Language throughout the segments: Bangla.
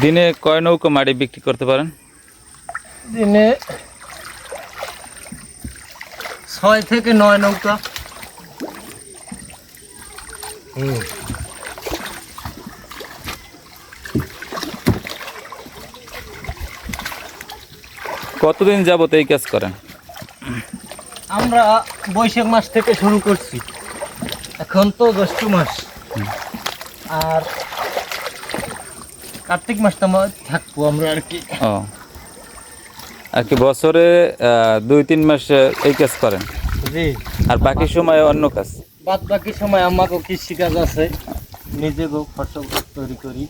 দিনে কয় নৌকো মাটি বিক্রি করতে পারেন? দিনে ছয় থেকে নয় নৌকা। কতদিন যাবত এই কাজ করেন? আমরা বৈশাখ মাস থেকে শুরু করছি। এখন তো জ্যৈষ্ঠ মাস। আর কার্তিক মাসটা থাকব আমরা আর কি। ও। আর কি বছরে দুই তিন মাস এই কাজ করেন? জি। আর বাকি সময় অন্য কাজ? বাদ বাকি সময় আমাকে কৃষিকাজ আছে। নিজেকেও ফসল তৈরি করি।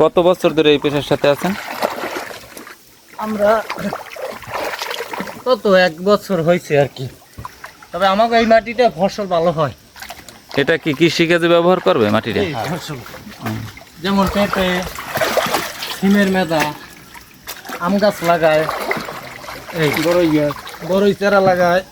কত বছর ধরে এই পেশার সাথে আছেন? আমরা কত এক বছর হয়েছে আর কি। তবে আমাকে এই মাটিতে ফসল ভালো হয়। এটা কি কৃষি কাজে ব্যবহার করবে মাটিটা যেমন পেঁপে সিমের মেদা আম গাছ লাগায় এই। বড়ই গাছ বড়ই চারা লাগায়।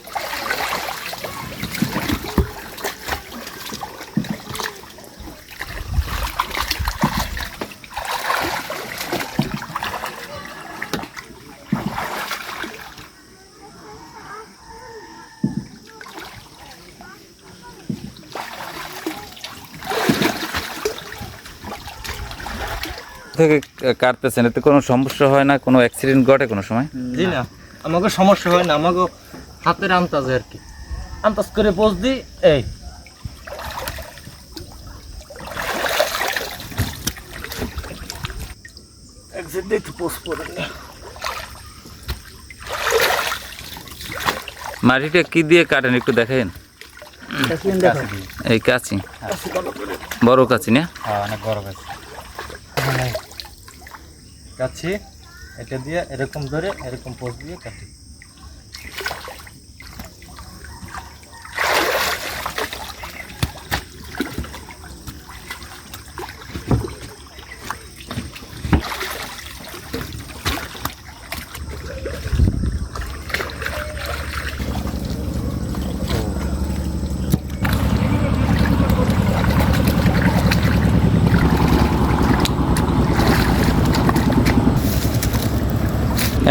থেকে কাটতেছেন এতে কোনো সমস্যা হয় না? কোনো অ্যাক্সিডেন্ট ঘটে কোনো সময়? জি না। আমাকে সমস্যা হয় না আমাকে হাতের আন্তাজে আর কি। আন্তাজ করে পোজ দিই এই। মাটিটা কি দিয়ে কাটেন একটু দেখেন? এই কাছি বড় কাছি না? অনেক বড় গাছ কাছি এটা দিয়ে এরকম ধরে এরকম পোস্ট দিয়ে কাটি।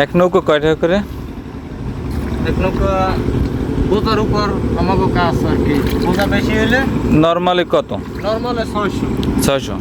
এক নৌকো কয় টাকা করে? এক নৌকা বোতার উপর আমাকে কাজ আর কি। বোঝা বেশি হলে নর্মালি কত? নর্মালি ছয়শো। ছয়শো।